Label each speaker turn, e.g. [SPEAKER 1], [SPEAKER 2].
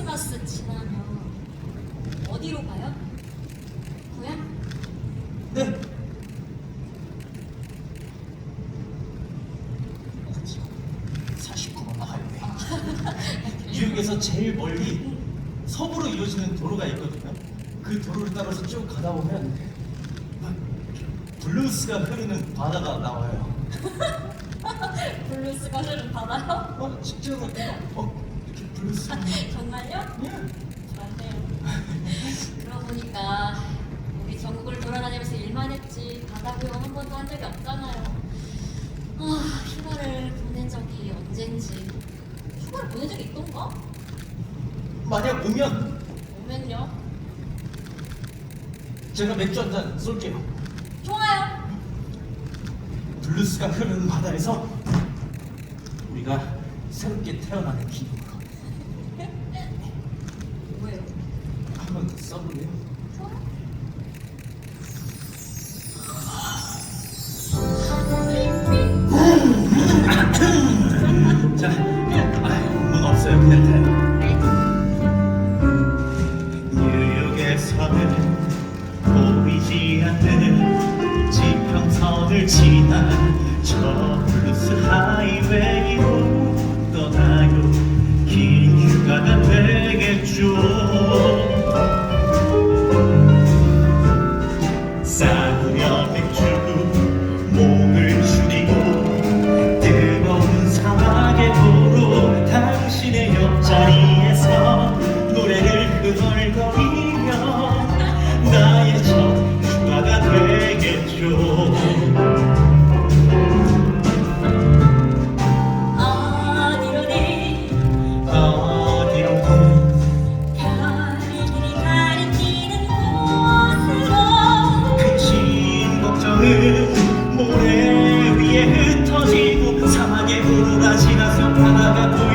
[SPEAKER 1] 크리스마스 지나면 어디로 가요? 고향?
[SPEAKER 2] 네. 사실 49번 하이웨이. 뉴욕에서 제일 멀리 서부로 이어지는 도로가 있거든요. 그 도로를 따라서 쭉 가다 보면 블루스가 흐르는 바다가 나와요.
[SPEAKER 1] 블루스가 흐르는 바다요?
[SPEAKER 2] 어, 진짜로 어.
[SPEAKER 1] 정말요?
[SPEAKER 2] 예.
[SPEAKER 1] 좋았네요. 그러고 보니까 우리 전국을 돌아다니면서 일만 했지 바다 구경 한 번도 한 적이 없잖아요. 아, 휴가를 보낸 적이 언젠지. 휴가를 보낸 적이 있던가?
[SPEAKER 2] 만약 오면
[SPEAKER 1] 오면요?
[SPEAKER 2] 제가 맥주 한 잔 쏠게요.
[SPEAKER 1] 좋아요.
[SPEAKER 2] 블루스가 흐르는 바다에서 우리가 새롭게 태어나는 기분으로
[SPEAKER 1] 뭐예요? 좋아요.
[SPEAKER 2] 자, 아, 문 없어요. 그냥 타요.
[SPEAKER 3] 뉴욕에서는 보이지 않는 지평선을 지나 저 블루스 하이웨이로 싸구려 맥주 목을 줄이고 뜨거운 사막의 도로 당신의 옆자리. 하나가